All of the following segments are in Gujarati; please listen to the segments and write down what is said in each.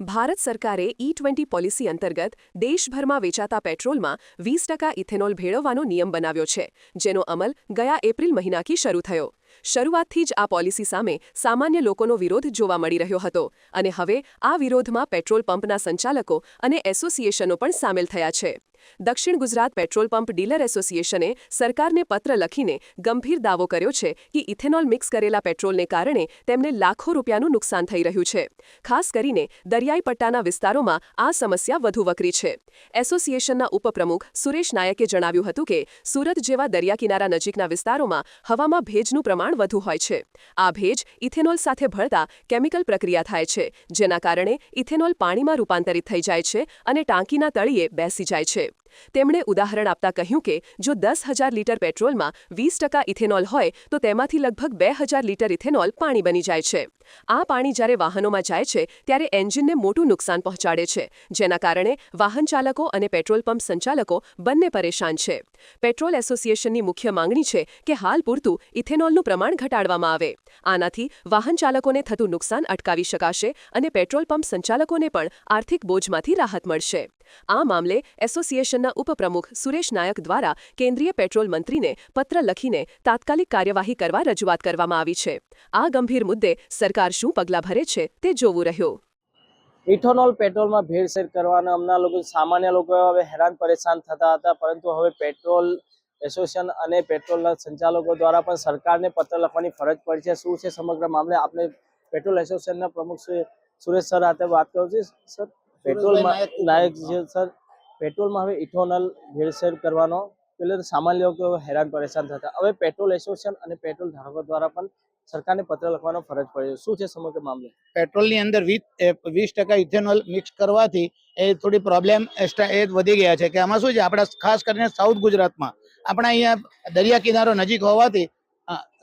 ભારત સરકારે ઈ ટ્વેન્ટી પોલિસી અંતર્ગત દેશભરમાં વેચાતા પેટ્રોલમાં વીસ ટકા ઇથેનોલ ભેળવવાનો નિયમ બનાવ્યો છે, જેનો અમલ ગયા એપ્રિલ મહિનાથી શરૂ થયો. શરૂઆતથી જ આ પોલિસી સામે સામાન્ય લોકોનો વિરોધ જોવા મળી રહ્યો હતો અને હવે આ વિરોધમાં પેટ્રોલ પંપના સંચાલકો અને એસોસિએશનો પણ સામેલ થયા છે. દક્ષિણ ગુજરાત પેટ્રોલ પંપ ડીલર એસોસિએશને સરકારને પત્ર લખીને ગંભીર દાવો કર્યો છે કે ઇથેનોલ મિક્સ કરેલા પેટ્રોલને કારણે તેમને લાખો રૂપિયાનું નુકસાન થઈ રહ્યું છે. ખાસ કરીને દરિયાઈ પટ્ટાના વિસ્તારોમાં આ સમસ્યા વધુ વકરી છે. એસોસિએશનના ઉપપ્રમુખ સુરેશ નાયકે જણાવ્યું હતું કે, સુરત જેવા દરિયાકિનારા નજીકના વિસ્તારોમાં હવામાં ભેજનું પ્રમાણ વધુ હોય છે. આ ભેજ ઇથેનોલ સાથે ભળતા કેમિકલ પ્રક્રિયા થાય છે, જેના કારણે ઇથેનોલ પાણીમાં રૂપાંતરિત થઈ જાય છે અને ટાંકીના તળિયે બેસી જાય છે. તેમણે ઉદાહરણ આપતા કહ્યું કે, જો દસ હજાર લીટર પેટ્રોલમાં વીસ ટકા ઇથેનોલ હોય, તો તેમાંથી લગભગ બે હજાર લીટર ઇથેનોલ પાણી બની જાય છે. આ પાણી જ્યારે વાહનોમાં જાય છે, ત્યારે એન્જિનને મોટું નુકસાન પહોંચાડે છે, જેના કારણે વાહન ચાલકો અને પેટ્રોલ પંપ સંચાલકો બંને પરેશાન છે. પેટ્રોલ એસોસિએશનની મુખ્ય માંગણી છે કે હાલ પૂરતું ઇથેનોલનું પ્રમાણ ઘટાડવામાં આવે. આનાથી વાહન ચાલકોને થતું નુકસાન અટકાવી શકાશે અને પેટ્રોલ પંપ સંચાલકોને પણ આર્થિક બોજમાંથી રાહત મળશે. આ મામલે એસોસિએશનના ઉપપ્રમુખ સુરેશ નાયક દ્વારા કેન્દ્રીય પેટ્રોલ મંત્રીને પત્ર લખીને તાત્કાલિક કાર્યવાહી કરવા રજૂઆત કરવામાં આવી છે. આ ગંભીર મુદ્દે સરકાર શું પગલાં ભરે છે તે જોવું રહ્યું. ઇથોનોલ પેટ્રોલમાં ભેળસેળ કરવાના હમણાં લોકો સામાન્ય લોકો હવે હેરાન પરેશાન થતા હતા પરંતુ હવે પેટ્રોલ એસોસિએશન અને પેટ્રોલના સંચાલકો દ્વારા પણ સરકારને પત્ર લખવાની ફરજ પડી છે. શું છે સમગ્ર મામલે? આપણે પેટ્રોલ એસોસિએશનના પ્રમુખ શ્રી સુરેશ સર સાથે વાત કરું છું. સર પેટ્રોલ નાયક છે સર પેટ્રોલમાં હવે ઇથોનલ ભેળસેળ કરવાનો પહેલે તો સામાન્ય લોકો હેરાન પરેશાન થતા. હવે પેટ્રોલ એસોસિએશન અને પેટ્રોલ ધારકો દ્વારા પણ સરકારને પત્ર લખવાનો ફરજ પડે છે શું છે સમગ્ર મામલે? પેટ્રોલની અંદર વીસ વીસ ટકા ઇથેનોલ મિક્સ કરવાથી એ થોડી પ્રોબ્લેમ એ વધી ગયા છે. કે આમાં શું છે? આપણા ખાસ કરીને સાઉથ ગુજરાતમાં. આપણા અહીંયા દરિયા કિનારો નજીક હોવાથી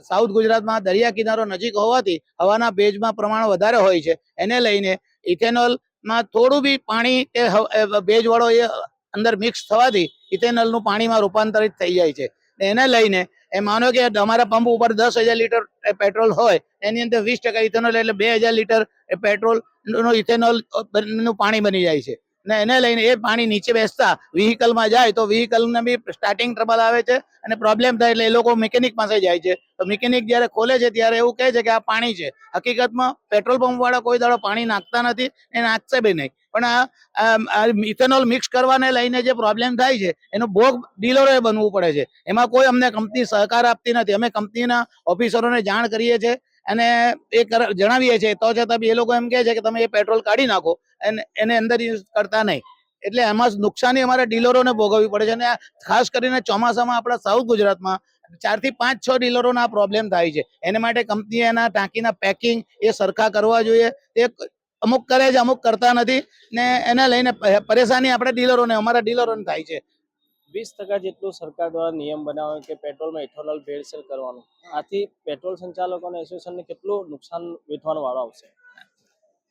સાઉથ ગુજરાતમાં દરિયા કિનારો નજીક હોવાથી હવાના ભેજમાં પ્રમાણ વધારે હોય છે. એને લઈને ઇથેનોલમાં થોડું બી પાણી એ ભેજવાળો એ અંદર મિક્સ થવાથી ઇથેનોલનું પાણીમાં રૂપાંતરિત થઈ જાય છે. એને લઈને, એ માનો કે અમારા પંપ ઉપર દસ હજાર લીટર પેટ્રોલ હોય, એની અંદર વીસ ટકા ઇથેનોલ એટલે બે હજાર લીટર પેટ્રોલનું ઇથેનોલનું પાણી બની જાય છે. ને એને લઈને એ પાણી નીચે બેસતા વ્હીકલમાં જાય તો વ્હીકલને બી સ્ટાર્ટિંગ ટ્રબલ આવે છે અને પ્રોબ્લેમ થાય એટલે એ લોકો મિકેનિક પાસે જાય છે. તો મિકેનિક જ્યારે ખોલે છે ત્યારે એવું કહે છે કે આ પાણી છે. હકીકતમાં પેટ્રોલ પંપવાળા કોઈ દાડો પાણી નાખતા નથી એ નાખશે બી નહીં. પણ આ ઇથેનોલ મિક્સ કરવાને લઈને જે પ્રોબ્લેમ થાય છે એનો ભોગ ડીલરોએ બનવું પડે છે. એમાં કોઈ અમને કંપની સહકાર આપતી નથી. અમે કંપનીના ઓફિસરોને જાણ કરીએ છીએ અને એ જણાવીએ છીએ, તો છતાં બી એ લોકો એમ કહે છે કે તમે એ પેટ્રોલ કાઢી નાખો અને એને અંદર યુઝ કરતા નહીં. એટલે એમાં નુકસાની અમારે ડીલરોને ભોગવવી પડે છે અને ખાસ કરીને ચોમાસામાં આપણા સાઉથ ગુજરાતમાં ચારથી પાંચ છ ડીલરોના આ પ્રોબ્લેમ થાય છે. એને માટે કંપની એના ટાંકીના પેકિંગ એ સરખા કરવા જોઈએ. તે અમુક કરે છે, અમુક કરતા નથી ને એને લઈને પરેશાની આપણે ડીલરોને, અમારા ડીલરોને થાય છે. વીસ ટકા જેટલું સરકાર દ્વારા નિયમ બનાવ્યો કે પેટ્રોલમાં ઇથોનોલ ભેળસેળ કરવાનું. આથી પેટ્રોલ સંચાલકો અને એસોસિએશનને કેટલું નુકસાન વેઠવાનો વાળો આવશે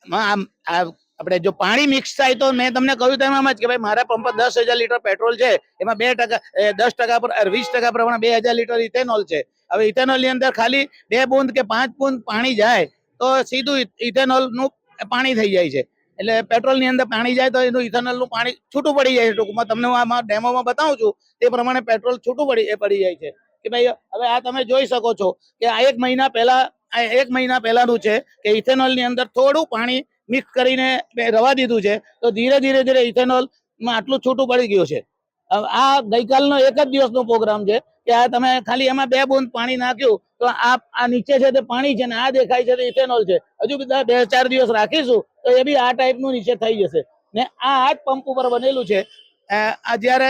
આપણે જો પાણી મિક્સ થાય તો મેં તમને કહ્યું તેમ એમ જ કે ભાઈ મારા પંપ દસ હજાર લીટર પેટ્રોલ છે, એમાં બે ટકા દસ ટકા પર વીસ ટકા પ્રમાણે બે હજાર લીટર ઇથેનોલ છે. હવે ઇથેનોલની અંદર ખાલી બે બૂંદ કે પાંચ બૂંદ પાણી જાય તો સીધું ઇથેનોલનું પાણી થઈ જાય છે. એટલે પેટ્રોલની અંદર પાણી જાય તો એનું ઇથેનોલનું પાણી છૂટું પડી જાય ટૂંકમાં. તમને આમાં ડેમોમાં બતાવું છું, તે પ્રમાણે પેટ્રોલ છૂટું પડી પડી જાય છે. કે ભાઈ, હવે આ તમે જોઈ શકો છો કે આ એક મહિના પહેલા આ એક મહિના પહેલાનું છે કે ઇથેનોલની અંદર થોડું પાણી મિક્સ કરીને રવા દીધું છે. તો ધીરે ધીરે ધીરે ઇથેનોલમાં આટલું છૂટું પડી ગયું છે. આ ગઈકાલનો એક જ દિવસનો પ્રોગ્રામ છે કે આ તમે ખાલી એમાં બે બૂંદ પાણી નાખ્યું તો આ આ નીચે છે તે પાણી છે ને આ દેખાય છે તે ઇથેનોલ છે. હજુ બધા બે ચાર દિવસ રાખીશું તો એ બી આ ટાઈપનું નીચે થઈ જશે. ને આ આ જ પંપ ઉપર બનેલું છે. આ જ્યારે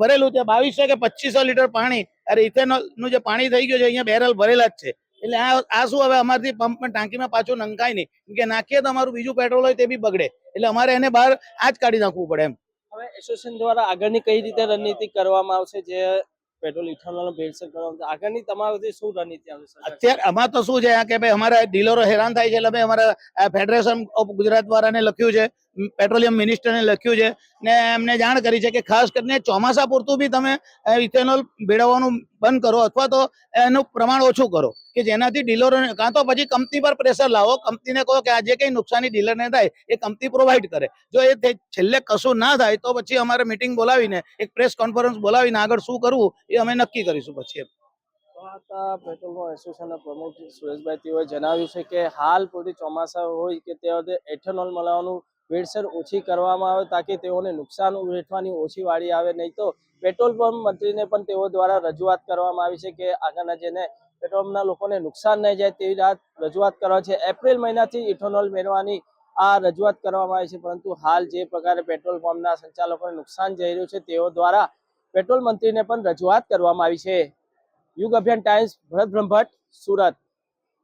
ભરેલું છે બાવીસો કે પચીસો લીટર પાણી, અરે ઇથેનોલનું જે પાણી થઈ ગયું છે અહીંયા બેરલ ભરેલા જ છે. એટલે આ આ શું હવે અમારથી પંપ ટાંકીમાં પાછું નંખાય નહીં. કે નાખીએ તો અમારું બીજું પેટ્રોલ હોય તે બી બગડે. એટલે અમારે એને બહાર આ જ કાઢી નાખવું પડે એમ. હવે એસોસિએશન દ્વારા આગળની કઈ રીતે રણનીતિ કરવામાં આવશે, જે પેટ્રોલ ઇથોનોલ ભેળસેળ કરવામાં આગળની તમારી શું રણનીતિ આવશે અત્યારે આમાં તો શું છે કે ભાઈ અમારા ડીલરો હેરાન થાય છે, એટલે અમે અમારા ફેડરેશન ઓફ ગુજરાત દ્વારાને લખ્યું છે પેટ્રોલિયમ મિનિસ્ટરને લખ્યું છે ને એમને જાણ કરી છે કે ખાસ કરીને ચોમાસા પૂરતું બી તમે ઇથેનોલ ભેળવવાનું બંધ કરો અથવા તો એનું પ્રમાણ ઓછું કરો કે જેનાથી ડીલરો કાં તો પછી કંપની પર પ્રેશર લાવો, કંપનીને કહો કે આ જે કંઈ નુકસાની ડીલરને થાય, એ કંપની પ્રોવાઈડ કરે જો એ છેલ્લે કશું ના થાય તો પછી અમારે મિટિંગ બોલાવીને, એક પ્રેસ કોન્ફરન્સ બોલાવીને આગળ શું કરવું, એ અમે નક્કી કરીશું પછી. હતા પ્રમુખ સુરેશભાઈ તેઓએ જણાવ્યું છે કે હાલ પૂરતી ચોમાસા હોય કે તે એથેનોલ મળવાનું ભેળસેળ ઓછી કરવામાં આવે તાકી તેઓને નુકસાન વેઠવાની ઓછી વાળી આવે. નહીં તો પેટ્રોલ પંપ મંત્રીને પણ તેઓ દ્વારા રજૂઆત કરવામાં આવી છે કે આગળના જેને પેટ્રોલ પંપના લોકોને નુકસાન નહીં જાય તેવી રાત રજૂઆત કરવા છે. એપ્રિલ મહિનાથી ઇથોનોલ મેળવાની આ રજૂઆત કરવામાં આવી છે, પરંતુ હાલ જે પ્રકારે પેટ્રોલ પંપના સંચાલકોને નુકસાન જઈ રહ્યું છે તેઓ દ્વારા પેટ્રોલ મંત્રીને પણ રજૂઆત કરવામાં આવી છે. યુગ અભિયાન ટાઈમ્સ, ભરત બ્રહ્મભટ્ટ, સુરત.